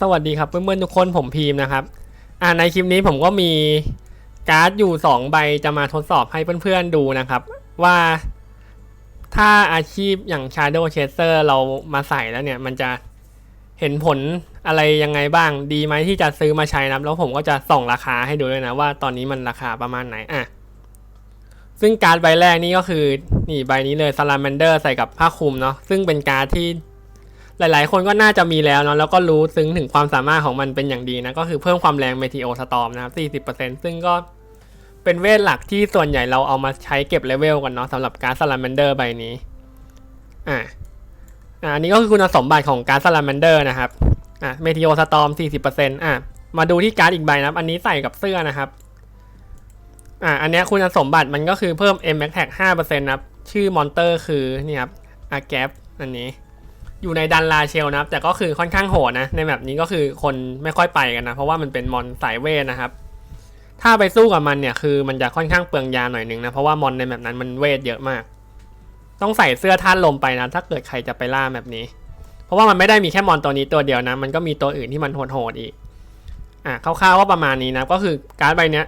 สวัสดีครับเพื่อนๆทุกคนผมพีมนะครับอ่าในคลิปนี้ผมก็มีการ์ดอยู่ 2 ใบจะมาทดสอบให้เพื่อนๆดูนะครับ ว่าถ้าอาชีพอย่าง Shadow Chaser เรามาใส่แล้วเนี่ย มันจะเห็นผลอะไรยังไงบ้างดีไหมที่จะซื้อมาใช้นับแล้วผมก็จะส่องราคาให้ดูด้วยนะว่าตอนนี้มันราคาประมาณไหนอะซึ่งการ์ดใบแรกนี่ก็คือนี่ใบนี้เลย Salamander ใส่กับผ้าคลุมเนาะซึ่งเป็นการ์ดที่ หลายๆ คนก็น่าจะมีแล้วเนาะแล้วก็รู้ซึ้งถึงความสามารถของมันเป็นอย่างดีนะก็คือเพิ่มความแรงเมทีโอสตอมนะครับ40%ซึ่งก็เป็นเวทหลักที่ส่วนใหญ่เราเอามาใช้เก็บเลเวลกันเนาะสำหรับการ์ดซาลาแมนเดอร์ใบนี้อ่าอ่าอันนี้ก็คือคุณสมบัติของการ์ดซาลาแมนเดอร์นะครับอ่าเมทีโอสตอม40%อ่ามาดูที่การ์ดอีกใบนะครับ อันนี้ใส่กับเสื้อนะครับอ่าอันนี้คุณสมบัติมันก็คือเพิ่ม M Max Tag 5%นะครับชื่อมอนเตอร์คือนี่ครับอาแกปอันนี้ อยู่ในดันลาเชลนะครับ แต่ก็คือค่อนข้างโหดนะ ในแบบนี้ก็คือคนไม่ค่อยไปกันนะ เพราะว่ามันเป็นมอนสายเวทนะครับ ถ้าไปสู้กับมันเนี่ยคือมันจะค่อนข้างเปลืองยาหน่อยนึงนะ เพราะว่ามอนในแบบนั้นมันเวทเยอะมาก ต้องใส่เสื้อท่านลมไปนะ ถ้าเกิดใครจะไปล่าแบบนี้ เพราะว่ามันไม่ได้มีแค่มอนตัวนี้ตัวเดียวนะ มันก็มีตัวอื่นที่มันโหดๆอีก อะคร่าวๆว่าประมาณนี้นะ ก็คือการ์ดใบเนี้ย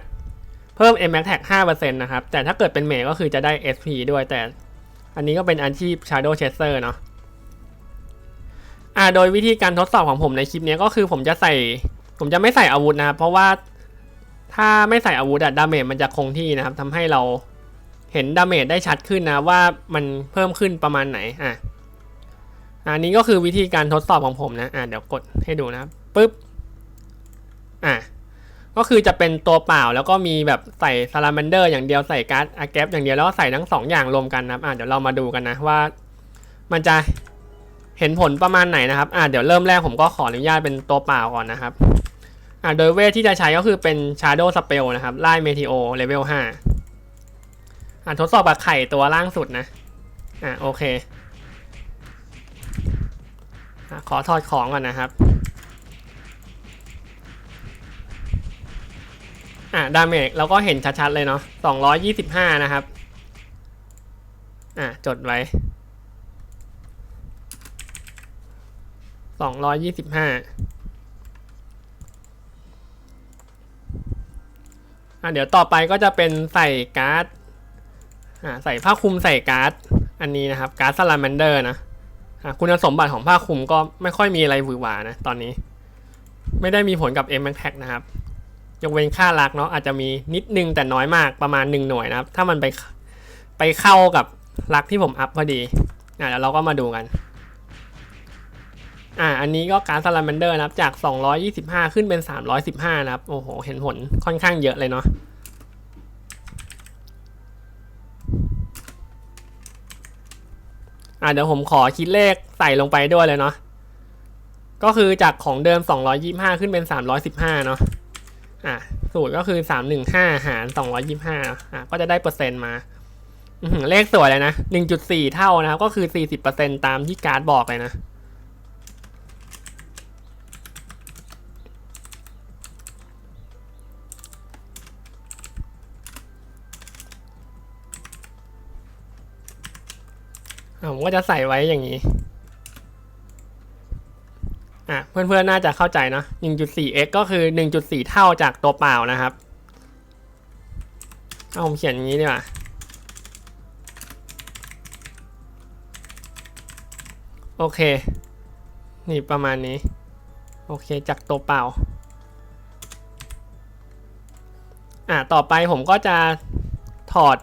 เพิ่ม M Max Tag 5%นะครับ แต่ถ้าเกิดเป็นเมก็คือจะได้ SP ด้วย แต่อันนี้ก็เป็นอาชีพ Shadow Chaser เนาะ อ่าโดยวิธีการทดสอบของผมในคลิปนี้ก็คือผมจะใส่ ผมจะไม่ใส่อาวุธนะครับเพราะว่าถ้าไม่ใส่อาวุธอะดาเมจมันจะคงที่นะครับทำให้เราเห็นดาเมจได้ชัดขึ้นนะว่ามันเพิ่มขึ้นประมาณไหนอะอันนี้ก็คือวิธีการทดสอบของผมนะอะเดี๋ยวกดให้ดูนะครับปึ๊บอะก็คือจะเป็นตัวเปล่าแล้วก็มีแบบใส่ซาลาแมนเดอร์อย่างเดียวใส่การ์ดอาแกปอย่างเดียวแล้วก็ใส่ทั้งสองอย่างรวมกันนะอะเดี๋ยวเรามาดูกันนะว่า มันจะ เห็นผลประมาณไหนนะครับอ่าเดี๋ยวเริ่มแรกผมก็ขออนุญาตเป็นตัวเปล่าก่อนนะครับอ่าโดยเวทที่จะใช้ก็คือเป็น Shadow Spell นะครับไล่เมทิโอเลเวล5อ่าทดสอบกับไข่ตัวล่างสุดนะอ่าโอเคอ่าขอถอดของก่อนนะครับอ่าดาเมจเราก็เห็นชัดๆเลยเนาะ225 นะครับ อ่าจดไว้ องร้อยยี่สิบห้าอะเดี๋ยวต่อไปก็จะเป็นใส่การ์ดอ่าใส่ผ้าคลุมใส่การ์ด อันนี้นะครับการ์ดซาลาแมนเดอร์นะอะคุณสมบัติของผ้าคลุมก็ไม่ค่อยมีอะไรหวือหวานะตอนนี้ ไม่ได้มีผลกับ M Max Tag นะครับ ยกเว้นค่ารักเนาะอาจจะมีนิดนึงแต่น้อยมากประมาณหนึ่งหน่วยนะครับ ถ้ามันไปไปเข้ากับรักที่ผมอัพพอดีอะเดี๋ยวเราก็มาดูกัน อ่า อันนี้ก็การซาลาแมนเดอร์นะครับจาก 225 ขึ้นเป็น 315 นะครับ โอ้โห เห็นผลค่อนข้างเยอะเลยเนาะอ่าเดี๋ยวผมขอคิดเลขใส่ลงไปด้วยเลยเนาะ ก็คือจากของเดิม 225 ขึ้นเป็น 315 เนาะ อ่าสูตรก็คือ 315 หาร 225อ่าก็จะได้เปอร์เซ็นต์มาเลขสวยเลยนะ 1.4 เท่านะครับ ก็คือ 40%ตามที่การ์ดบอกเลยนะ ผมก็จะใส่ไว้อย่างนี้ อะเพื่อนๆ น่าจะเข้าใจเนะ 1.4x ก็คือ 1.4 เท่าจากตัวเปล่านะครับ เอาผมเขียนอย่างนี้ดีกว่าโอเค นี่ประมาณนี้ โอเคจากตัวเปล่า อะต่อไปผมก็จะถอด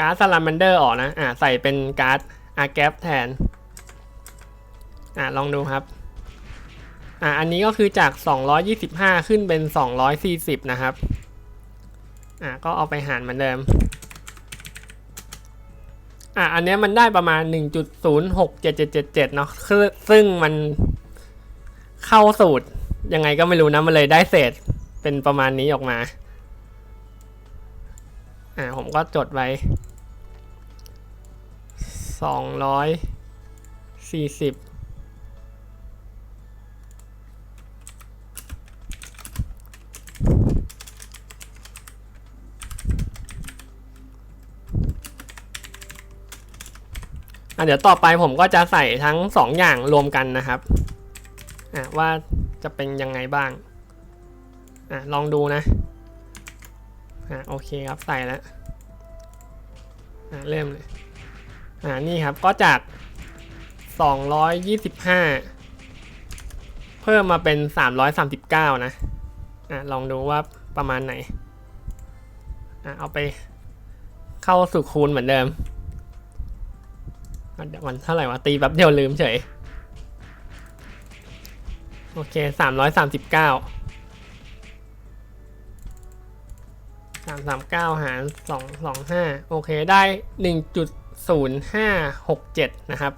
การ์ดซาลาแมนเดอร์ออกนะ อ่าใส่เป็นการ์ดอาแกปแทน อ่าลองดูครับ อ่าอันนี้ก็คือจาก 225 ขึ้นเป็น 240 นะครับ อ่าก็เอาไปหารเหมือนเดิม อ่าอันนี้มันได้ประมาณ 1.06777เนาะคือซึ่งมันเข้าสูตรยังไงก็ไม่รู้นะ มันเลยได้เศษเป็นประมาณนี้ออกมา อ่าผมก็จดไว้ สองร้อยสี่สิบอะเดี๋ยวต่อไปผมก็จะใส่ทั้งสองอย่างรวมกันนะครับอะว่าจะเป็นยังไงบ้างอะลองดูนะอะโอเคครับใส่แล้วอะเริ่มเลย อ่านี่ครับก็จาก 225 เพิ่มมาเป็น 339 นะอะลองดูว่าประมาณไหนอะเอาไปเข้าสู่คูณเหมือนเดิมวมันเท่าไหร่วะตีแป๊บเดียวลืมเฉย โอเค339สามสามเก้าหารสองสองห้าโอเคได้หนึ่งจุด ศูนย์ห้าหกเจ็ดนะครับ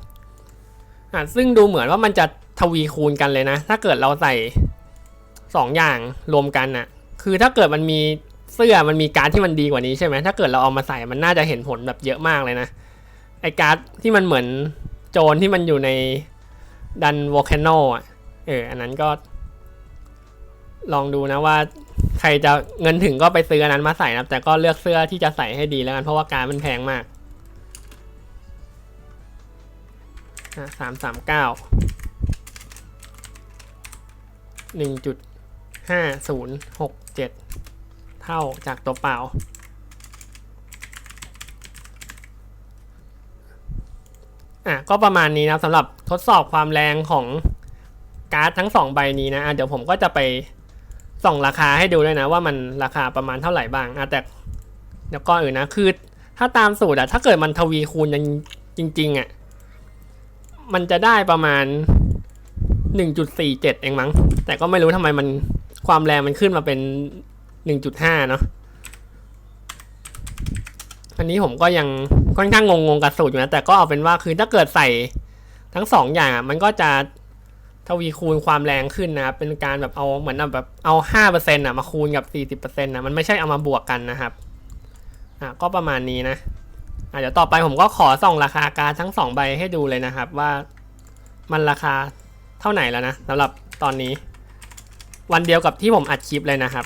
อ่าซึ่งดูเหมือนว่ามันจะทวีคูณกันเลยนะ ถ้าเกิดเราใส่สองอย่างรวมกันน่ะ คือถ้าเกิดมันมีเสื้อมันมีการดที่มันดีกว่านี้ใช่ไหมถ้าเกิดเราเอามาใส่มันน่าจะเห็นผลแบบเยอะมากเลยนะ ไอการ์ดที่มันเหมือนโจรที่มันอยู่ในดันวอลแคนโนอะ เออ อันนั้นก็ ลองดูนะว่า ใครจะเงินถึงก็ไปซื้ออันนั้นมาใส่นะแต่ก็เลือกเสื้อที่จะใส่ให้ดีแล้วกันเพราะว่าการมันแพงมาก สามสามเก้าหนึ่งจุดห้าศูนย์หกเจ็ดเท่าจากตัวเปล่า อะก็ประมาณนี้นะสำหรับทดสอบความแรงของการ์ดทั้งสองใบนี้นะะเดี๋ยวผมก็จะไปส่องราคาให้ดูด้วยนะว่ามันราคาประมาณเท่าไหร่บ้างอะแต่เดี๋ยวก่อนอื่นนะคือถ้าตามสูตรอะถ้าเกิดมันทวีคูณจริงๆอะ มันจะได้ประมาณ 1.47 เองมั้ง แต่ก็ไม่รู้ทำไมมันความแรงมันขึ้นมาเป็น 1.5 เนาะอันนี้ผมก็ยังค่อนข้างงงๆกับสูตรอยู่นะแต่ก็เอาเป็นว่าคือถ้าเกิดใส่ทั้งสองอย่างอะมันก็จะทวีคูณความแรงขึ้นนะครับเป็นการแบบเอาเหมือนแบบเอาห้าเปอร์เซ็นต์ะมาคูณกับสี่สิบเปอร์เซ็นต์ะมันไม่ใช่เอามาบวกกันนะครับอะก็ประมาณนี้นะ เดี๋ยวต่อไปผมก็ขอส่องราคาการทั้งสองใบให้ดูเลยนะครับ ว่ามันราคาเท่าไหร่แล้วนะสำหรับตอนนี้ วันเดียวกับที่ผมอัดคลิปเลยนะครับ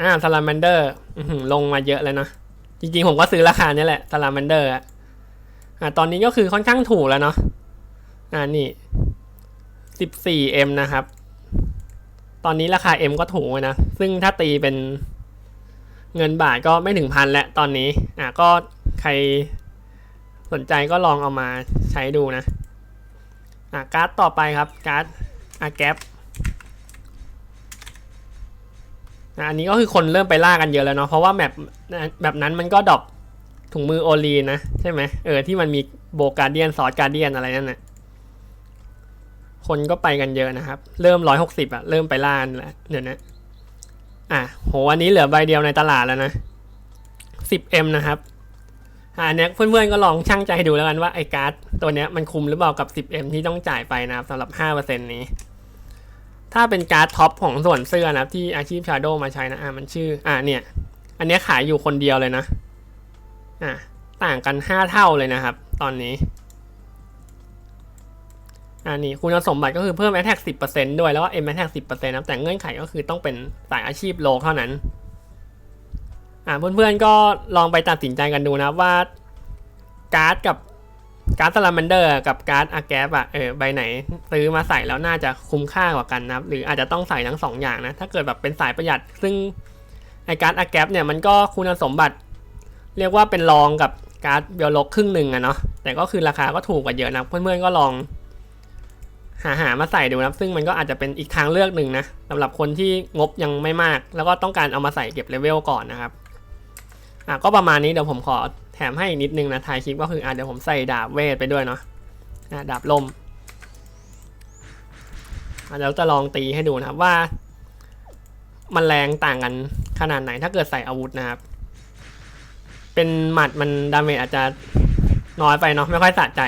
อ่าซาลาแมนเดอร์ลงมาเยอะเลยนะจริงๆผมก็ซื้อราคาเนี้แหละซาลาแมนเดอร์อะอ่าตอนนี้ก็คือค่อนข้างถูกแล้วเนาะอ่านี่ 14M นะครับ ตอนนี้ราคา M ก็ถูกนะ ซึ่งถ้าตีเป็น เงินบาทก็ไม่ถึงพันแล้วตอนนี้อะก็ใครสนใจก็ลองเอามาใช้ดูนะอะการ์ดต่อไปครับการ์ดอาแกปอันนี้ก็คือคนเริ่มไปล่ากันเยอะแล้วเนาะเพราะว่าแบบแบบนั้นมันก็ดรอปถุงมือโอลีนะ ใช่ไหมเออที่มันมีโบการเดียนซอสการเดียนอะไรนั่นแหละคนก็ไปกันเยอะนะครับ เริ่มร้อยหกสิบอะเริ่มไปล่าแล้วเดี๋ยวนะ อะโหอันนี้เหลือใบเดียวในตลาดแล้วนะสิบเอ็มนะครับอันเนี้ยเพื่อนๆก็ลองช่างใจดูแล้วกันว่าไอ้การ์ดตัวเนี้ยมันคุมหรือเปล่ากับ 10M ที่ต้องจ่ายไปนะครับสำหรับ 5%นี้ ถ้าเป็นการ์ดท็อปของส่วนเสื้อนะครับที่อาชีพชาโดมาใช้นะอะมันชื่ออะเนี่ย อันเนี้ยขายอยู่คนเดียวเลยนะ อะต่างกัน 5 เท่าเลยนะครับ ตอนนี้ อันนี้คุณสมบัติก็คือเพิ่ม Attack 10%ด้วยแล้วก็ M Attack 10%นะแต่เงื่อนไขก็คือต้องเป็นสายอาชีพโลเท่านั้นอ่าเพื่อนๆก็ลองไปตัดสินใจกันดูนะว่าการ์ดกับการ์ดสลามันเดอร์กับการ์ดอาแกปอะเออใบไหน ซื้อมาใส่แล้วน่าจะคุ้มค่ากว่ากันนะหรืออาจจะต้องใส่ทั้งสองอย่างนะ ถ้าเกิดแบบเป็นสายประหยัด ซึ่งไอการ์ดอาแกปเนี่ยมันก็คุณสมบัติ เรียกว่าเป็นรองกับการ์ดเบียลกครึ่งหนึ่งอะเนาะแต่ก็คือราคาก็ถูกกว่าเยอะนะเพื่อนๆก็ลอง หาหามาใส่ดูนะซึ่งมันก็อาจจะเป็นอีกทางเลือกหนึ่งนะสำหรับคนที่งบยังไม่มาก แล้วก็ต้องการเอามาใส่เก็บเลเวลก่อนนะครับอะก็ประมาณนี้เดี๋ยวผมขอแถมให้อีกนิดนึงนะทายคลิปก็คืออะเดี๋ยวผมใส่ดาบเวทไปด้วยเนาะอะดาบลมอะเดี๋ยวจะลองตีให้ดูนะครับว่า มันแรงต่างกันขนาดไหนถ้าเกิดใส่อาวุธนะครับ เป็นหมัดมันดาเมจอาจจะน้อยไปเนาะไม่ค่อยสะใจ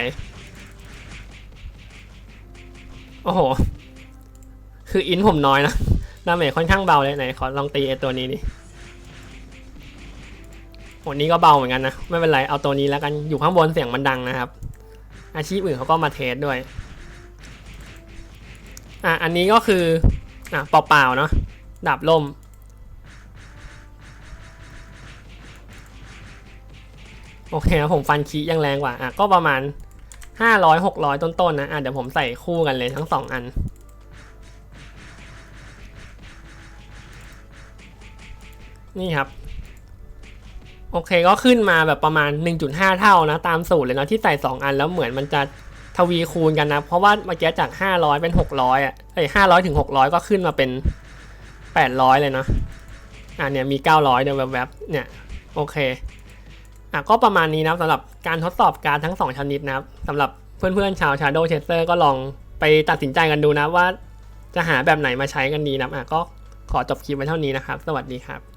โอ้โห คืออินผมน้อยนะดาเมจค่อนข้างเบาเลยไหนขอลองตีไอตัวนี้ดิโหนี้ก็เบาเหมือนกันนะ ไม่เป็นไร เอาตัวนี้แล้วกัน อยู่ข้างบนเสียงมันดังนะครับ อาชีพอื่นเขาก็มาเทสด้วย อะ อันนี้ก็คือ อะ เปล่าๆเนาะดาบล่ม โอเคนะผมฟันคียังแรงกว่า อะ ก็ประมาณ ห้าร้อยหกร้อยต้นๆนะอะเดี๋ยวผมใส่คู่กันเลยทั้งสองอัน นี่ครับ โอเคก็ขึ้นมาแบบประมาณ 1.5 เท่านะ ตามสูตรเลยนะที่ใส่ 2 อันแล้วเหมือนมันจะทวีคูณกันนะ เพราะว่าเมื่อกี้จาก 500 เป็น 600อะเอ้ย500ถึง600ก็ขึ้นมาเป็น 800 เลยเนาะอะเนี่ยมี 900เดี๋ยวแวบๆเนี่ย โอเค อะก็ประมาณนี้นะสำหรับการทดสอบการทั้ง 2 ชนิดนะครับสำหรับเพื่อนๆชาว Shadow Chaser ก็ลองไปตัดสินใจกันดูนะว่าจะหาแบบไหนมาใช้กันดีนะอะก็ขอจบคลิปไว้เท่านี้นะครับ สวัสดีครับ